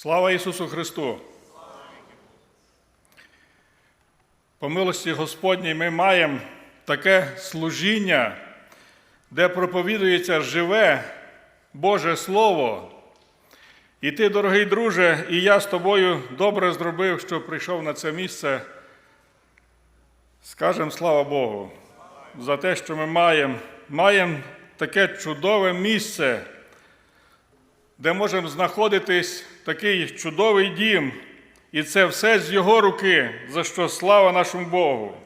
Слава Ісусу Христу! По милості Господній ми маємо таке служіння, де проповідується живе Боже Слово. І ти, дорогий друже, і я з тобою добре зробив, що прийшов на це місце. Скажемо слава Богу за те, що ми маємо. Маємо таке чудове місце, де можемо знаходитись такий чудовий дім, і це все з Його руки, за що слава нашому Богу.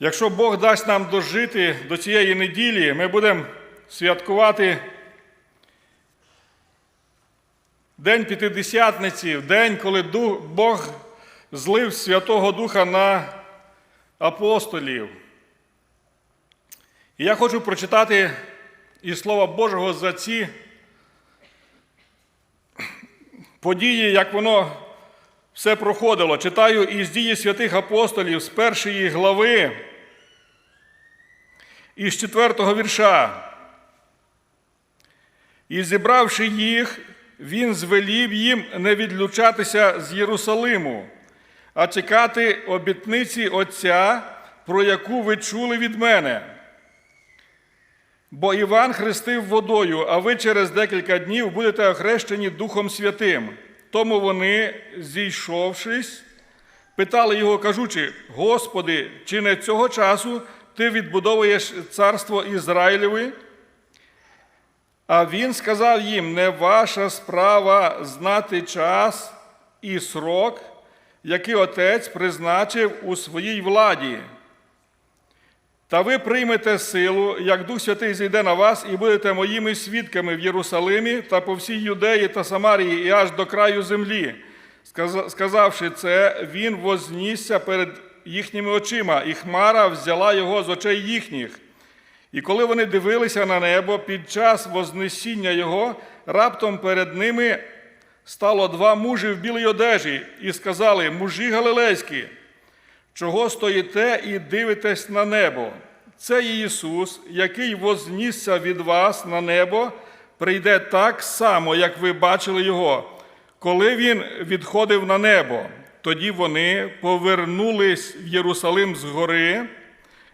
Якщо Бог дасть нам дожити до цієї неділі, ми будемо святкувати День П'ятидесятниці, день, коли Бог злив Святого Духа на апостолів. І я хочу прочитати із Слова Божого за ці події, як воно все проходило. Читаю із дії святих апостолів з першої глави, із четвертого вірша. І зібравши їх, він звелів їм не відлучатися з Єрусалиму, а чекати обітниці Отця, про яку ви чули від мене. Бо Іван хрестив водою, а ви через декілька днів будете охрещені Духом Святим. Тому вони, зійшовшись, питали його, кажучи: Господи, чи не цього часу ти відбудовуєш царство Ізраїлеве? А він сказав їм: не ваша справа знати час і срок, який отець призначив у своїй владі. Та ви приймете силу, як Дух Святий зійде на вас, і будете моїми свідками в Єрусалимі та по всій Юдеї та Самарії, і аж до краю землі. Сказавши це, він вознісся перед їхніми очима, і хмара взяла його з очей їхніх. І коли вони дивилися на небо під час вознесіння його, раптом перед ними стало два мужі в білій одежі, і сказали: Мужі галилейські, чого стоїте і дивитесь на небо? Це Ісус, який вознісся від вас на небо, прийде так само, як ви бачили Його, коли Він відходив на небо. Тоді вони повернулись в Єрусалим з гори,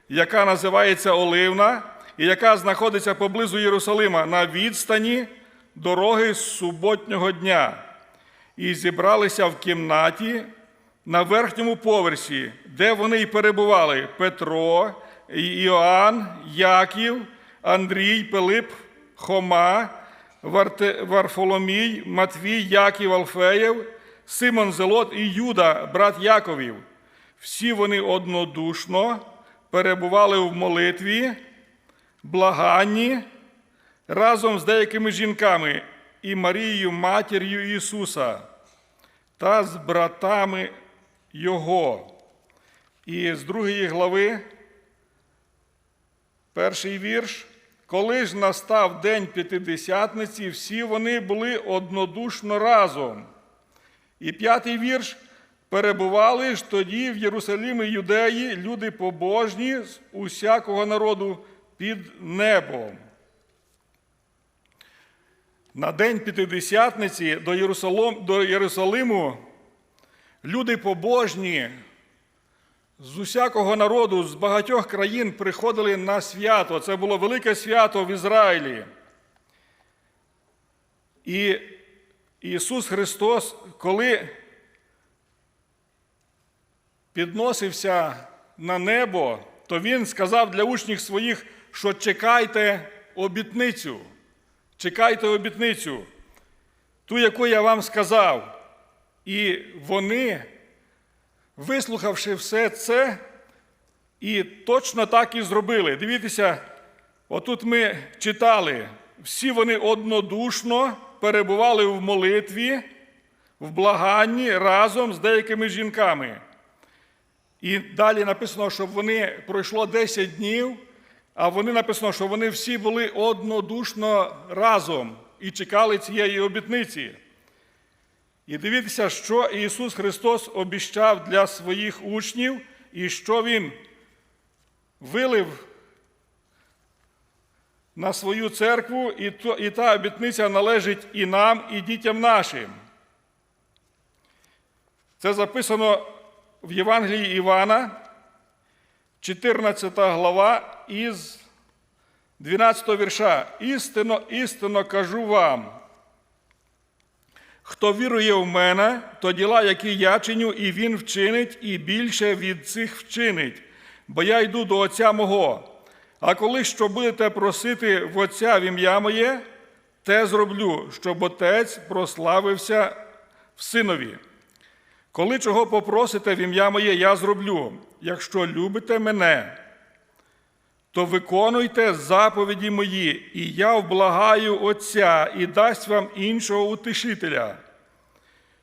яка називається Оливна, і яка знаходиться поблизу Єрусалима на відстані дороги з суботнього дня, і зібралися в кімнаті на верхньому поверсі, де вони й перебували Петро, Іоанн, Яків, Андрій, Пилип, Хома, Варфоломій, Матвій, Яків, Алфеєв, Симон Зелот і Юда, брат Яковів. Всі вони однодушно перебували в молитві, благанні разом з деякими жінками і Марією, матір'ю Ісуса та з братами Його. І з другої глави, перший вірш. Коли ж настав день п'ятидесятниці, всі вони були однодушно разом. І п'ятий вірш. Перебували ж тоді в Єрусалімі юдеї люди побожні з усякого народу під небом. На день П'ятидесятниці до, Єрусалим, до Єрусалиму люди побожні з усякого народу, з багатьох країн приходили на свято. Це було велике свято в Ізраїлі. І Ісус Христос, коли підносився на небо, то Він сказав для учнів своїх, що чекайте обітницю. Чекайте обітницю, ту, яку я вам сказав. І вони, вислухавши все це, і точно так і зробили. Дивіться, отут ми читали, всі вони однодушно перебували в молитві, в благанні разом з деякими жінками. І далі написано, що вони пройшло 10 днів, а вони написано, що вони всі були однодушно разом і чекали цієї обітниці. І дивіться, що Ісус Христос обіщав для своїх учнів, і що Він вилив на свою церкву, і, та обітниця належить і нам, і дітям нашим. Це записано в Євангелії Івана, 14 глава із 12 вірша. Істинно, істинно кажу вам. Хто вірує в мене, то діла, які я чиню, і він вчинить, і більше від цих вчинить, бо я йду до Отця мого. А коли що будете просити в Отця в ім'я моє, те зроблю, щоб Отець прославився в Синові. Коли чого попросите в ім'я моє, я зроблю, якщо любите мене, то виконуйте заповіді мої, і я вблагаю Отця і дасть вам іншого утешителя,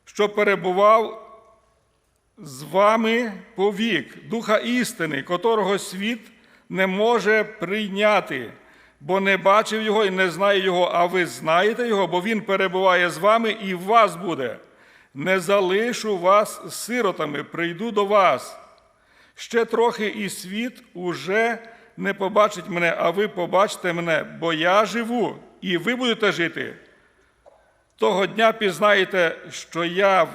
що перебував з вами повік, Духа істини, котрого світ не може прийняти, бо не бачив його і не знає його, а ви знаєте його, бо він перебуває з вами і в вас буде. Не залишу вас сиротами, прийду до вас. Ще трохи і світ уже не побачить мене, а ви побачите мене, бо я живу, і ви будете жити. Того дня пізнаєте, що я в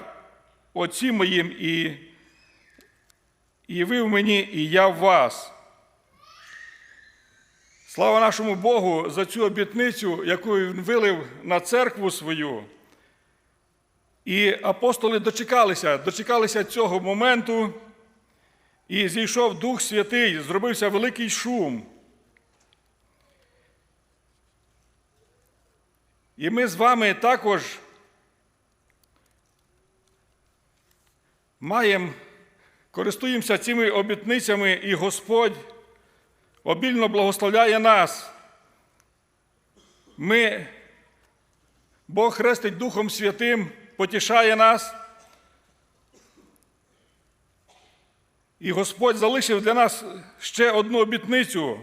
Отці моїм, і, і ви в мені, і я в вас. Слава нашому Богу за цю обітницю, яку він вилив на церкву свою. І апостоли дочекалися, дочекалися цього моменту, і зійшов Дух Святий, зробився великий шум. І ми з вами також маємо, користуємося цими обітницями, і Господь обільно благословляє нас. Ми, Бог хрестить Духом Святим, потішає нас. І Господь залишив для нас ще одну обітницю.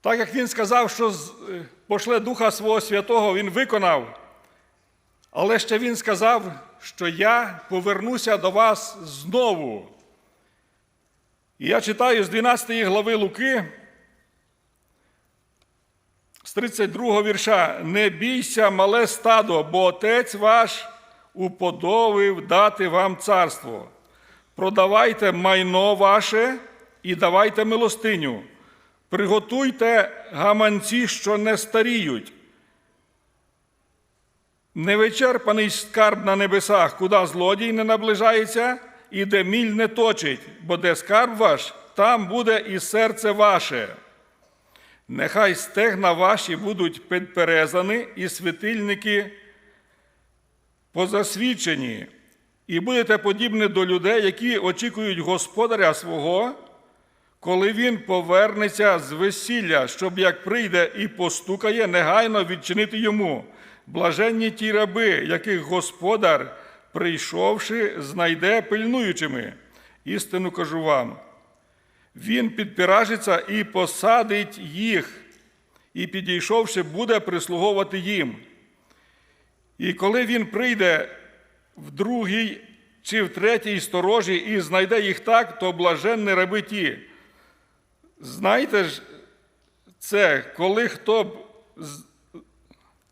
Так як Він сказав, що е, пошле Духа Свого Святого, Він виконав. Але ще Він сказав, що я повернуся до вас знову. І я читаю з 12 глави Луки, з 32 вірша: Не бійся, мале стадо, бо отець ваш уподобив дати вам царство. Продавайте майно ваше і давайте милостиню. Приготуйте гаманці, що не старіють. Невичерпаний скарб на небесах, куди злодій не наближається, і де міль не точить, бо де скарб ваш, там буде і серце ваше. Нехай стегна ваші будуть підперезані, і світильники позасвічені, і будете подібні до людей, які очікують господаря свого, коли він повернеться з весілля, щоб як прийде і постукає, негайно відчинити йому. Блаженні ті раби, яких господар, прийшовши, знайде пильнуючими. Істину кажу вам. Він підпіражиться і посадить їх, і, підійшовши, буде прислуговувати їм. І коли він прийде в другій чи в третій сторожі і знайде їх так, то блаженні раби ті. Знаєте ж, це, коли хто б,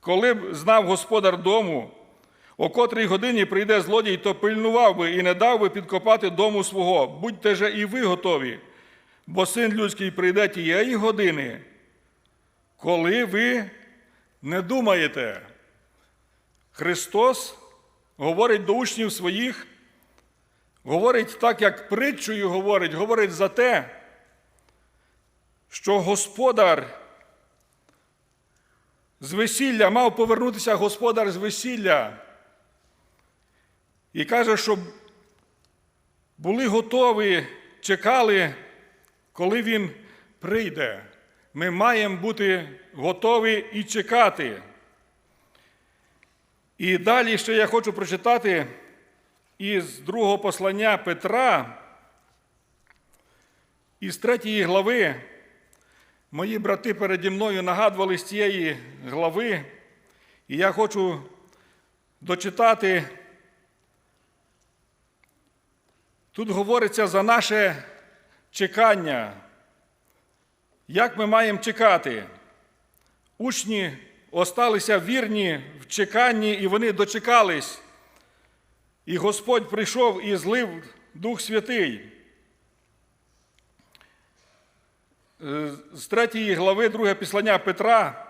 коли б знав господар дому, о котрій годині прийде злодій, то пильнував би і не дав би підкопати дому свого. Будьте же і ви готові, бо син людський прийде тієї години, коли ви не думаєте. Христос говорить до учнів своїх, говорить так, як притчою говорить, говорить за те, що господар з весілля мав повернутися господар з весілля. І каже, що були готові, чекали, коли він прийде. Ми маємо бути готові і чекати. І далі ще я хочу прочитати із другого послання Петра, із третьої глави. Мої брати переді мною нагадували з цієї глави, і я хочу дочитати. Тут говориться за наше чекання. Як ми маємо чекати? Учні осталися вірні в чеканні, і вони дочекались. І Господь прийшов і злив Дух Святий. Е, З третьої глави, друге післання Петра,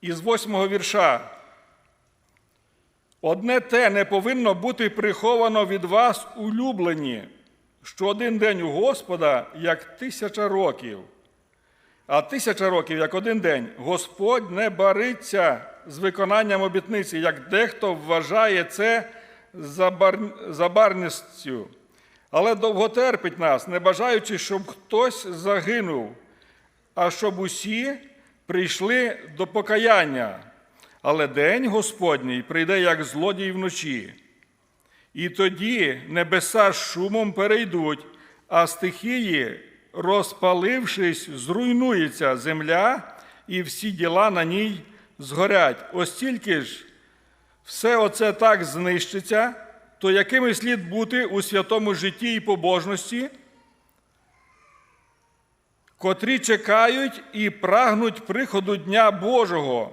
із восьмого вірша. Одне те не повинно бути приховано від вас, улюблені, що один день у Господа як тисяча років, а тисяча років як один день. Господь не бариться з виконанням обітниці, як дехто вважає це забар... забарністю, але довго терпить нас, не бажаючи, щоб хтось загинув, а щоб усі прийшли до покаяння. Але день Господній прийде як злодій вночі. І тоді небеса з шумом перейдуть, а стихії, розпалившись, зруйнується земля, і всі діла на ній згорять. Ось тільки ж все оце так знищиться, то якими слід бути у святому житті і побожності, котрі чекають і прагнуть приходу Дня Божого,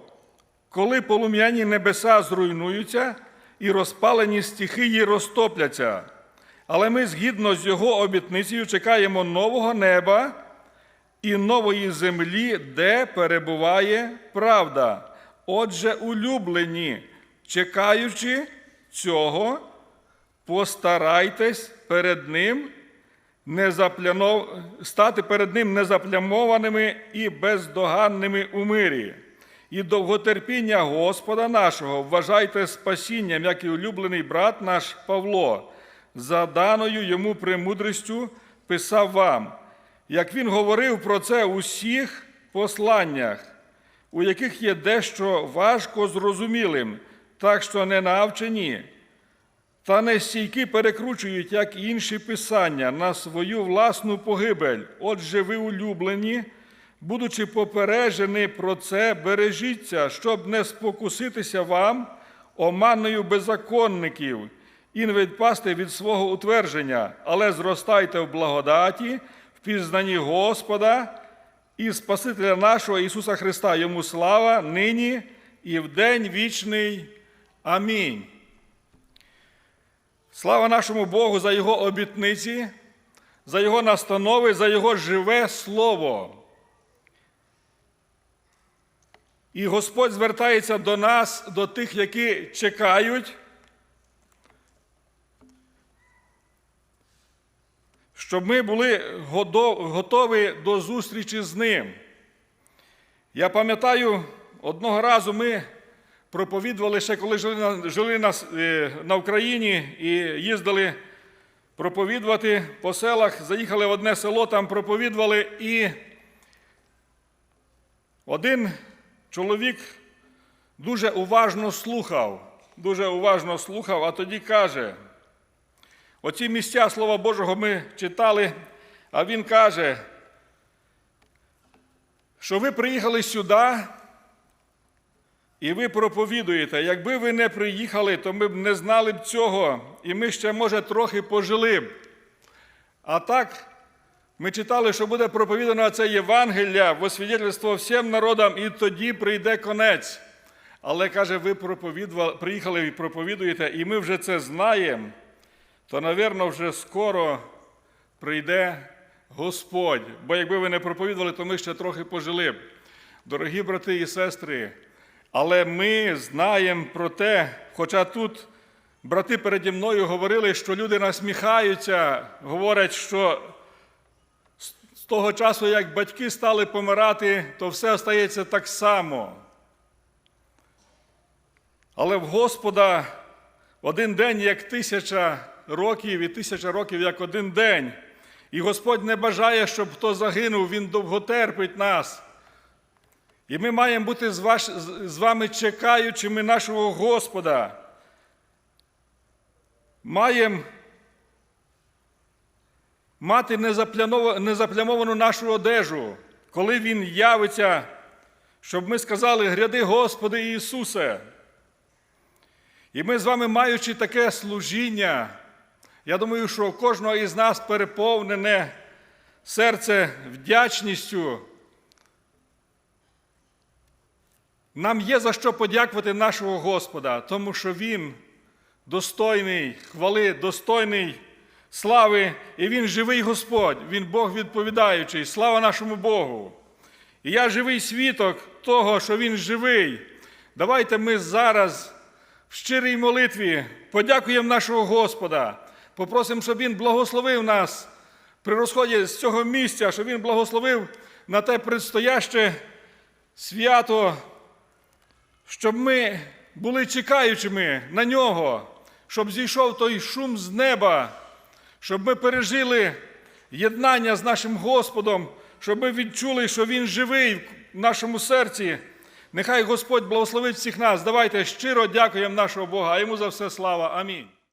коли полум'яні небеса зруйнуються і розпалені стихії розтопляться. Але ми, згідно з його обітницею, чекаємо нового неба і нової землі, де перебуває правда. Отже, улюблені, чекаючи цього, постарайтесь перед ним незаплянов... стати перед ним незаплямованими і бездоганними у мирі. І довготерпіння Господа нашого вважайте спасінням, як і улюблений брат наш Павло, за даною йому премудрістю писав вам, як він говорив про це у всіх посланнях, у яких є дещо важко зрозумілим, так що не навчені, та не стійки перекручують, як інші писання, на свою власну погибель. Отже, ви улюблені, будучи попереджені про це, бережіться, щоб не спокуситися вам оманою беззаконників і не відпасти від свого утвердження, але зростайте в благодаті, в пізнанні Господа і Спасителя нашого Ісуса Христа. Йому слава нині і в день вічний. Амінь. Слава нашому Богу за Його обітниці, за Його настанови, за Його живе Слово. І Господь звертається до нас, до тих, які чекають, щоб ми були готові до зустрічі з Ним. Я пам'ятаю, одного разу ми проповідували ще, коли жили на, жили на, е, на Україні і їздили проповідувати по селах, заїхали в одне село, там проповідували, і один чоловік дуже уважно слухав, дуже уважно слухав, а тоді каже, оці місця Слова Божого ми читали, а він каже, що ви приїхали сюди. І ви проповідуєте, якби ви не приїхали, то ми б не знали б цього, і ми ще, може, трохи пожили б. А так, ми читали, що буде проповідано це Євангелія, в освідчительство всім народам, і тоді прийде конець. Але каже, ви приїхали і проповідуєте, і ми вже це знаємо, то, напевно, вже скоро прийде Господь. Бо якби ви не проповідували, то ми ще трохи пожили б. Дорогі брати і сестри. Але ми знаємо про те, хоча тут брати переді мною говорили, що люди насміхаються, говорять, що з того часу, як батьки стали помирати, то все стається так само. Але в Господа один день як тисяча років, і тисяча років як один день. І Господь не бажає, щоб хто загинув, Він довготерпить нас. І ми маємо бути з, ваш, з вами чекаючими нашого Господа. Маємо мати незаплямовану нашу одежу, коли Він явиться, щоб ми сказали, гряди Господи Ісусе. І ми з вами, маючи таке служіння, я думаю, що у кожного із нас переповнене серце вдячністю. Нам є за що подякувати нашого Господа, тому що Він достойний хвали, достойний слави, і Він живий Господь, Він Бог відповідаючий. Слава нашому Богу! І я живий свідок того, що Він живий. Давайте ми зараз в щирій молитві подякуємо нашого Господа, попросимо, щоб Він благословив нас при розході з цього місця, щоб Він благословив на те предстояще свято, щоб ми були чекаючими на нього, щоб зійшов той шум з неба, щоб ми пережили єднання з нашим Господом, щоб ми відчули, що Він живий в нашому серці. Нехай Господь благословить всіх нас. Давайте щиро дякуємо нашого Бога, а йому за все слава. Амінь.